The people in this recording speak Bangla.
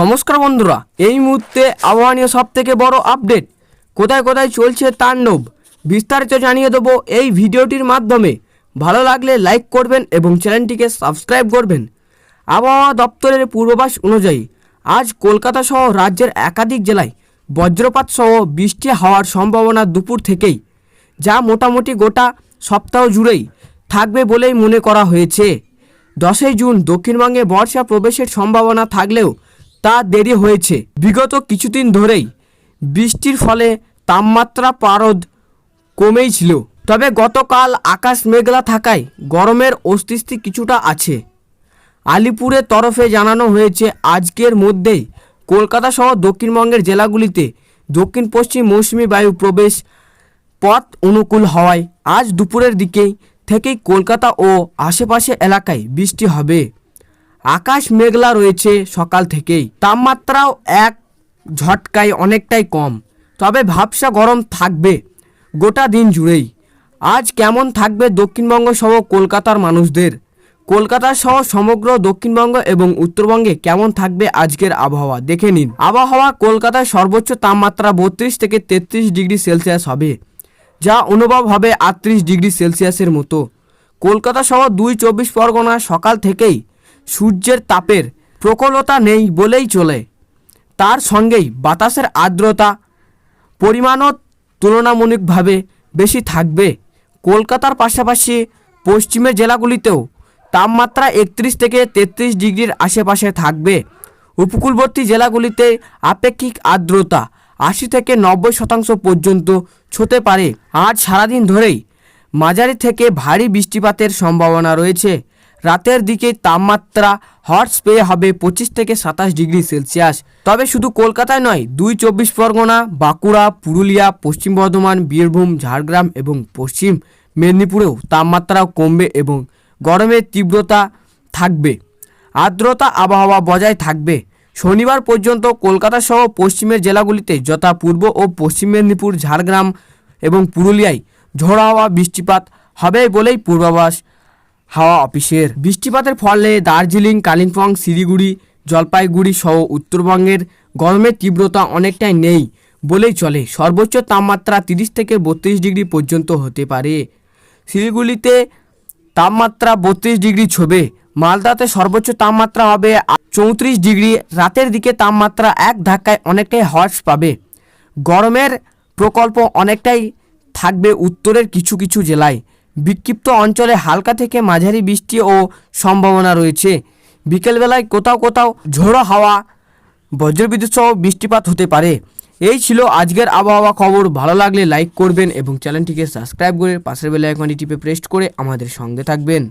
নমস্কার বন্ধুরা, এই মুহূর্তে আবহাওয়া নিয়ে সব থেকে বড় আপডেট। কোথায় কোথায় চলছে তাণ্ডব? বিস্তারিত জানিয়ে দেবো এই ভিডিওটির মাধ্যমে। ভালো লাগলে লাইক করবেন এবং চ্যানেলটিকে সাবস্ক্রাইব করবেন। আবহাওয়া দপ্তরের পূর্বাভাস অনুযায়ী, আজ কলকাতা সহ রাজ্যের একাধিক জেলায় বজ্রপাত সহ বৃষ্টি হওয়ার সম্ভাবনা দুপুর থেকেই, যা মোটামুটি গোটা সপ্তাহ জুড়েই থাকবে বলেই মনে করা হয়েছে। দশই জুন দক্ষিণবঙ্গে বর্ষা প্রবেশের সম্ভাবনা থাকলেও তা দেরি হয়েছে। বিগত কিছুদিন ধরেই বৃষ্টির ফলে তাপমাত্রা পারদ কমেই ছিল তবে গতকাল আকাশ মেঘলা থাকায় গরমের অস্তিত্ব কিছুটা আছে। আলিপুরের তরফে জানানো হয়েছে, আজকের মধ্যেই কলকাতা সহ দক্ষিণবঙ্গের জেলাগুলিতে দক্ষিণ পশ্চিম মৌসুমি বায়ু প্রবেশ পথ অনুকূল হওয়ায় আজ দুপুরের দিকেই থেকেই কলকাতা ও আশেপাশে এলাকায় বৃষ্টি হবে। আকাশ মেঘলা রয়েছে সকাল থেকেই। তাপমাত্রাও এক ঝটকায় অনেকটাই কম। তবে ভাবসা গরম থাকবে গোটা দিন জুড়েই। আজ কেমন থাকবে দক্ষিণবঙ্গ সহ কলকাতার মানুষদের? কলকাতা সহ সমগ্র দক্ষিণবঙ্গ এবং উত্তরবঙ্গে কেমন থাকবে আজকের আবহাওয়া? দেখে নিন। আবহাওয়া কলকাতায় সর্বোচ্চ তাপমাত্রা বত্রিশ থেকে তেত্রিশ ডিগ্রি সেলসিয়াস হবে, যা অনুভব হবে আটত্রিশ ডিগ্রি সেলসিয়াসের মতো। কলকাতা সহ দুই চব্বিশ পরগনা সকাল থেকেই সূর্যের তাপের প্রকলতা নেই বলেই চলে। তার সঙ্গেই বাতাসের আর্দ্রতা পরিমাণও তুলনামূলকভাবে বেশি থাকবে। কলকাতার পাশাপাশি পশ্চিমের জেলাগুলিতেও তাপমাত্রা একত্রিশ থেকে তেত্রিশ ডিগ্রির আশেপাশে থাকবে। উপকূলবর্তী জেলাগুলিতে আপেক্ষিক আর্দ্রতা আশি থেকে নব্বই শতাংশ পর্যন্ত ছুতে পারে। আজ সারাদিন ধরেই মাঝারি থেকে ভারী বৃষ্টিপাতের সম্ভাবনা রয়েছে। রাতের দিকে তাপমাত্রা হট পেয়ে হবে পঁচিশ থেকে সাতাশ ডিগ্রি সেলসিয়াস। তবে শুধু কলকাতায় নয়, দুই চব্বিশ পরগনা, বাঁকুড়া, পুরুলিয়া, পশ্চিম বর্ধমান, বীরভূম, ঝাড়গ্রাম এবং পশ্চিম মেদিনীপুরেও তাপমাত্রা কমবে এবং গরমের তীব্রতা থাকবে। আর্দ্রতা আবহাওয়া বজায় থাকবে। শনিবার পর্যন্ত কলকাতা সহ পশ্চিমের জেলাগুলিতে যথা পূর্ব ও পশ্চিম মেদিনীপুর, ঝাড়গ্রাম এবং পুরুলিয়ায় ঝোড়ো হাওয়া বৃষ্টিপাত হবে বলেই পূর্বাভাস হাওয়া অফিসের। বৃষ্টিপাতের ফলে দার্জিলিং, কালিম্পং, শিলিগুড়ি, জলপাইগুড়ি সহ উত্তরবঙ্গের গরমের তীব্রতা অনেকটাই নেই বলেই চলে। সর্বোচ্চ তাপমাত্রা তিরিশ থেকে বত্রিশ ডিগ্রি পর্যন্ত হতে পারে। শিলিগুড়িতে তাপমাত্রা বত্রিশ ডিগ্রি ছবে। মালদাতে সর্বোচ্চ তাপমাত্রা হবে চৌত্রিশ ডিগ্রি। রাতের দিকে তাপমাত্রা এক ধাক্কায় অনেকটাই হ্রাস পাবে। গরমের প্রকল্প অনেকটাই থাকবে উত্তরের কিছু কিছু জেলায়। বিক্ষিপ্ত অঞ্চলে হালকা থেকে মাঝারি বৃষ্টি ও সম্ভাবনা রয়েছে। বিকেলবেলায় কোথাও কোথাও ঝোড়ো হাওয়া, বজ্রবিদ্যুৎ সহ বৃষ্টিপাত হতে পারে। এই ছিল আজকের আবহাওয়া খবর। ভালো লাগলে লাইক করবেন এবং চ্যানেলটিকে সাবস্ক্রাইব করে পাশের বেলা আইকনটি টিপে প্রেস করে আমাদের সঙ্গে থাকবেন।